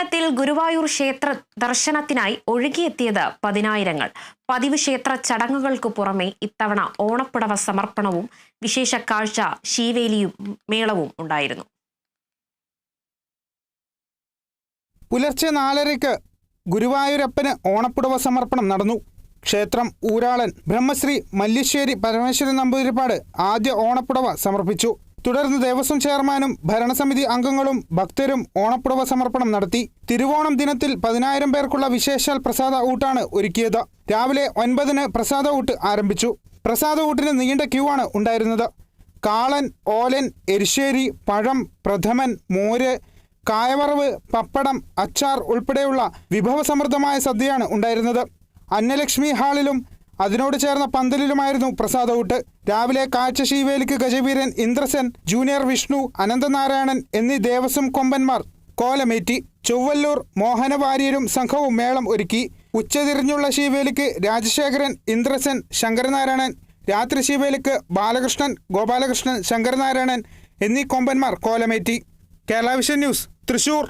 ഓണത്തിൽ ഗുരുവായൂർ ക്ഷേത്ര ദർശനത്തിനായി ഒഴുകിയെത്തിയത് പതിനായിരങ്ങൾ. പതിവ് ക്ഷേത്ര ചടങ്ങുകൾക്ക് പുറമെ ഇത്തവണ ഓണപ്പുടവ സമർപ്പണവും വിശേഷ കാഴ്ച ശീവേലിയും മേളവും ഉണ്ടായിരുന്നു. പുലർച്ചെ നാലരയ്ക്ക് ഗുരുവായൂരപ്പന് ഓണപ്പുടവ സമർപ്പണം നടന്നു. ക്ഷേത്രം ഊരാളൻ ബ്രഹ്മശ്രീ മല്ലിശ്ശേരി പരമേശ്വരൻ നമ്പൂതിരിപ്പാട് ആദ്യ ഓണപ്പുടവ സമർപ്പിച്ചു. തുടർന്ന് ദേവസ്വം ചെയർമാനും ഭരണസമിതി അംഗങ്ങളും ഭക്തരും ഓണപ്പുടവ സമർപ്പണം നടത്തി. തിരുവോണം ദിനത്തിൽ പതിനായിരം പേർക്കുള്ള വിശേഷാൽ പ്രസാദ ഊട്ടാണ് ഒരുക്കിയത്. രാവിലെ ഒൻപതിന് പ്രസാദ ഊട്ട് ആരംഭിച്ചു. പ്രസാദ ഊട്ടിന് നീണ്ട ക്യൂ ആണ് ഉണ്ടായിരുന്നത്. കാളൻ ഓലൻ എരിശ്ശേരി പഴം പ്രഥമൻ മോര് കായവറവ് പപ്പടം അച്ചാർ ഉൾപ്പെടെയുള്ള വിഭവസമൃദ്ധമായ സദ്യയാണ് ഉണ്ടായിരുന്നത്. അന്നലക്ഷ്മി ഹാളിലും അതിനോട് ചേർന്ന പന്തലിലുമായിരുന്നു പ്രസാദ് ഔട്ട് രാവിലെ കാഴ്ച ശീവേലിക്ക് ഗജവീരൻ ഇന്ദ്രസൻ ജൂനിയർ വിഷ്ണു അനന്തനാരായണൻ എന്നീ ദേവസ്വം കൊമ്പന്മാർ കോലമേറ്റി ചൊവ്വല്ലൂർ മോഹനവാര്യരും സംഘവും മേളം ഒരുക്കി. ഉച്ചതിരിഞ്ഞുള്ള ശീവേലിക്ക് രാജശേഖരൻ ഇന്ദ്രസൻ ശങ്കരനാരായണൻ. രാത്രി ശീവേലിക്ക് ബാലകൃഷ്ണൻ ഗോപാലകൃഷ്ണൻ ശങ്കരനാരായണൻ എന്നീ കൊമ്പന്മാർ കോലമേറ്റി. Kerala vision news Thrissur.